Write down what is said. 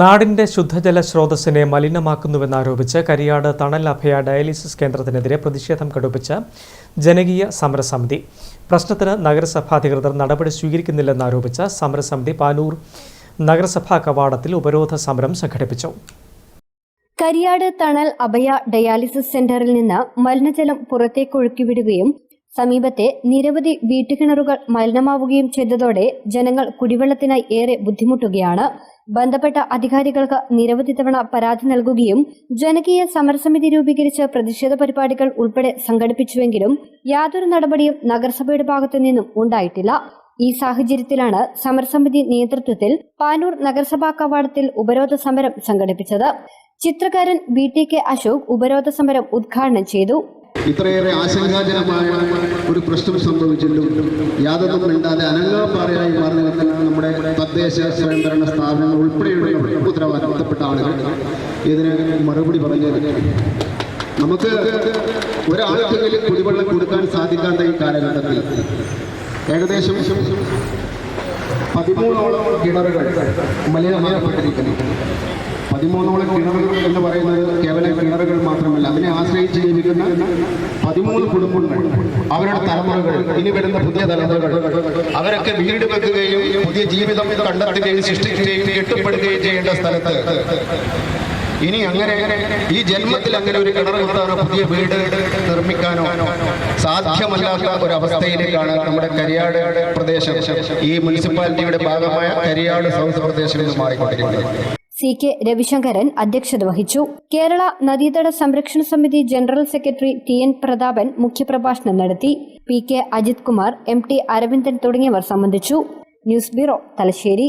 നാടിന്റെ ശുദ്ധജല സ്രോതസ്സിനെ മലിനമാക്കുന്നുവെന്നാരോപിച്ച് കരിയാട് തണൽ അഭയ ഡയാലിസിസ് കേന്ദ്രത്തിനെതിരെ പ്രതിഷേധം കടുപ്പിച്ച ജനകീയ സമരസമിതി. പ്രശ്നത്തിന് നഗരസഭാധികൃതർ നടപടി സ്വീകരിക്കുന്നില്ലെന്നാരോപിച്ച് സമരസമിതി പാനൂർ നഗരസഭാ കവാടത്തിൽ ഉപരോധ സമരം സംഘടിപ്പിച്ചു. കരിയാട് തണൽ അഭയ ഡയാലിസിസ് സെന്ററിൽ നിന്ന് മലിനജലം പുറത്തേക്ക് ഒഴുക്കിവിടുകയും സമീപത്തെ നിരവധി വീട്ടുകിണറുകൾ മലിനമാവുകയും ചെയ്തതോടെ ജനങ്ങൾ കുടിവെള്ളത്തിനായി ഏറെ ബുദ്ധിമുട്ടുകയാണ്. ബന്ധപ്പെട്ട അധികാരികൾക്ക് നിരവധി തവണ പരാതി നൽകുകയും ജനകീയ സമരസമിതി രൂപീകരിച്ച് പ്രതിഷേധ പരിപാടികൾ ഉൾപ്പെടെ സംഘടിപ്പിച്ചുവെങ്കിലും യാതൊരു നടപടിയും നഗരസഭയുടെ ഭാഗത്തു നിന്നും ഉണ്ടായിട്ടില്ല. ഈ സാഹചര്യത്തിലാണ് സമരസമിതി നേതൃത്വത്തിൽ പാനൂർ നഗരസഭാ കവാടത്തിൽ ഉപരോധ സമരം സംഘടിപ്പിച്ചത്. ചിത്രകാരൻ വി ടി കെ അശോക് ഉപരോധ സമരം ഉദ്ഘാടനം ചെയ്തു. ഇത്രയേറെ ആശങ്കാജനമായ ഒരു പ്രശ്നം സംഭവിച്ചിട്ടും യാതൊന്നും മിണ്ടാതെ അനങ്ങാപ്പാറയായി മാറി നിൽക്കുന്ന നമ്മുടെ തദ്ദേശ സ്വയംഭരണ സ്ഥാപനങ്ങൾ ഉൾപ്പെടെയുള്ള ഉത്തരവാദിത്തപ്പെട്ട ആളുകൾ ഇതിന് മറുപടി പറഞ്ഞത് നമുക്ക് ഒരാൾക്കെങ്കിലും കുടിവെള്ളം കൊടുക്കാൻ സാധിക്കാത്ത ഈ കാലഘട്ടത്തിൽ ഏകദേശം പതിമൂന്നോളം കിണറുകൾ മലിനമാക്കപ്പെട്ടിരിക്കുന്നു. പതിമൂന്നോളം കിണറുകൾ എന്ന് പറയുന്നത് കേവലം കിണറുകൾ മാത്രമല്ല അതിനെ ആശ്രയിച്ച് ജീവിക്കുന്ന പതിമൂന്ന് കുടുംബങ്ങൾ അവരുടെ തലമുറകൾ ഇനി വരുന്ന പുതിയ തലമുറകൾ അവരൊക്കെ വീട് വെക്കുകയും പുതിയ ജീവിതം കണ്ടെത്തുകയും സൃഷ്ടിക്കുകയും കെട്ടപ്പെടുകയും ചെയ്യേണ്ട സ്ഥലത്ത്. ഇനി അങ്ങനെ ഈ ജന്മത്തിൽ അങ്ങനെ ഒരു കിണർ കുത്താനോ പുതിയ വീട് നിർമ്മിക്കാനോ സാധ്യമല്ലാത്ത ഒരു അവസ്ഥയിലേക്കാണ് നമ്മുടെ കരിയാട് പ്രദേശം. ഈ മുനിസിപ്പാലിറ്റിയുടെ ഭാഗമായ കരിയാട് സൗത്ത് പ്രദേശം എന്ന് മാറിക്കൊണ്ടിരിക്കുന്നത്. സി കെ രവിശങ്കരൻ അധ്യക്ഷത വഹിച്ചു. കേരള നദീതട സംരക്ഷണ സമിതി general secretary T N Prathapan മുഖ്യപ്രഭാഷണം നടത്തി. P K Ajith Kumar M T Aravindan തുടങ്ങിയവർ സംബന്ധിച്ചു. News bureau Thalassery.